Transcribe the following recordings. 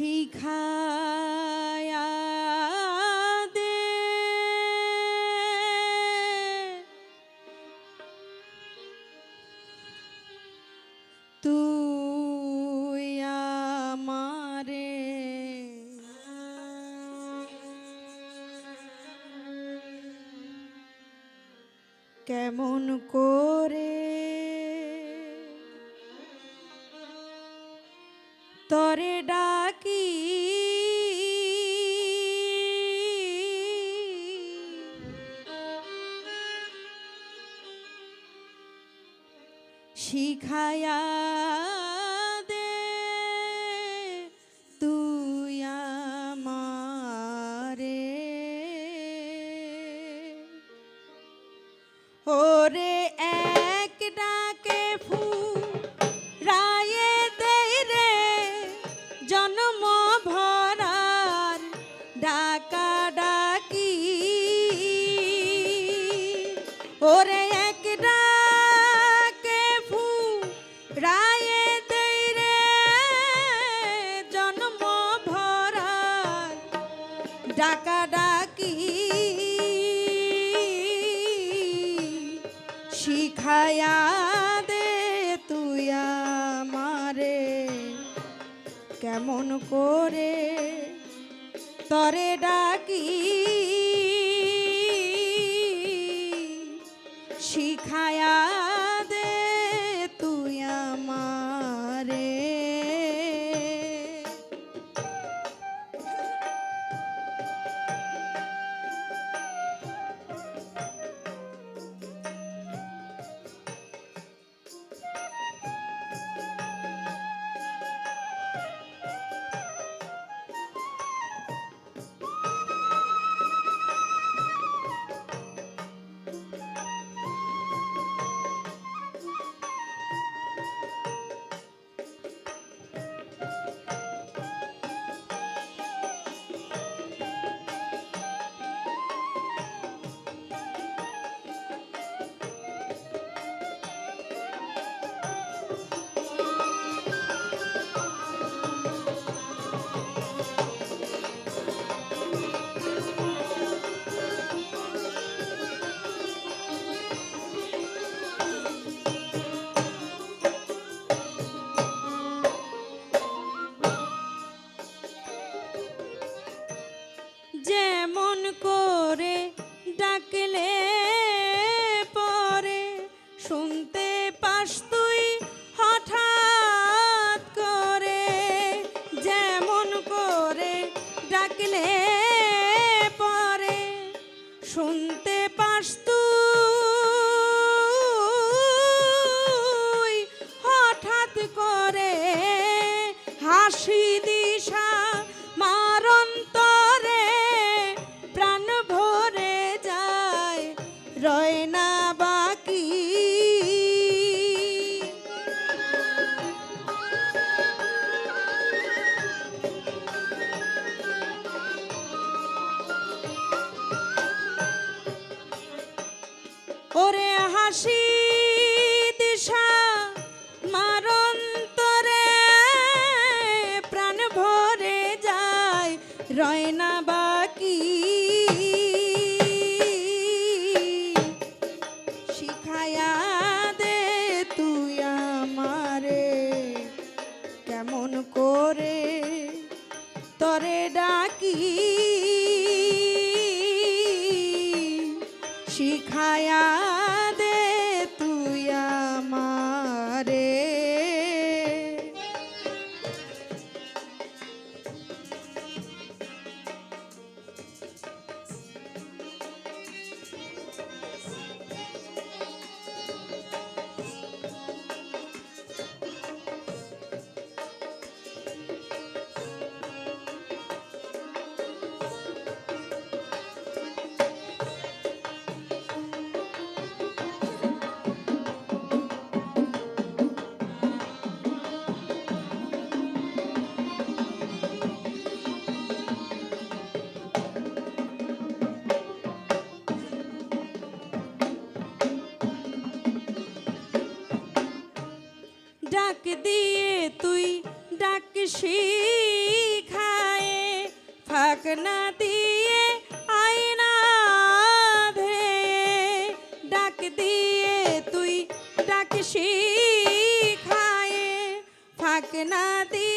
শিখায়া দে কেমন করে তরে ডাকি ওরে এক ডাকে রায়ে দেই রে জন্ম ভরার। ডাকা ডাকি শিখায়া দে তুই আমারে। কেমন করে তরে ডাকি শিখায়া রয় বাকি। শিখায়া দে তুই কেমন করে তরে ডাকি। শিখায়া ডাক দিয়ে তুই ডাক শিখায়ে, ফাঁক না দিয়ে আয়নাধে ডাক দিয়ে তুই ডাক শিখায়ে, ফাঁক না দিয়ে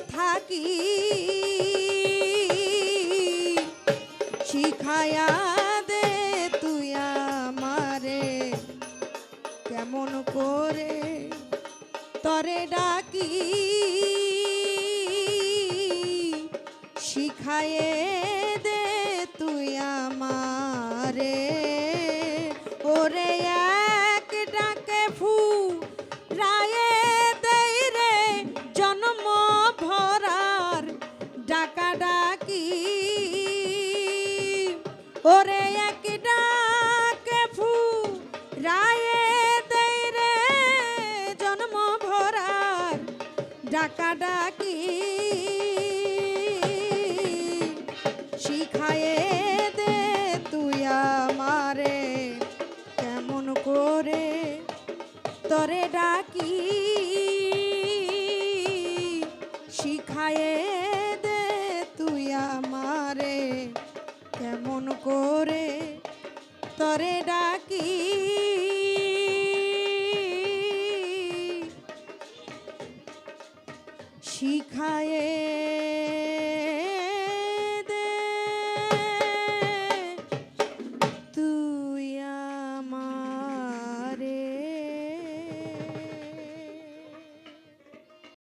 থাকি। শিখায়া দে তুই আমারে। কেমন করে তরে ডাকি। ডাকি শিখায়ে দে করে তরে ডাকি। শিখায়ে দে করে তরে ডাকি।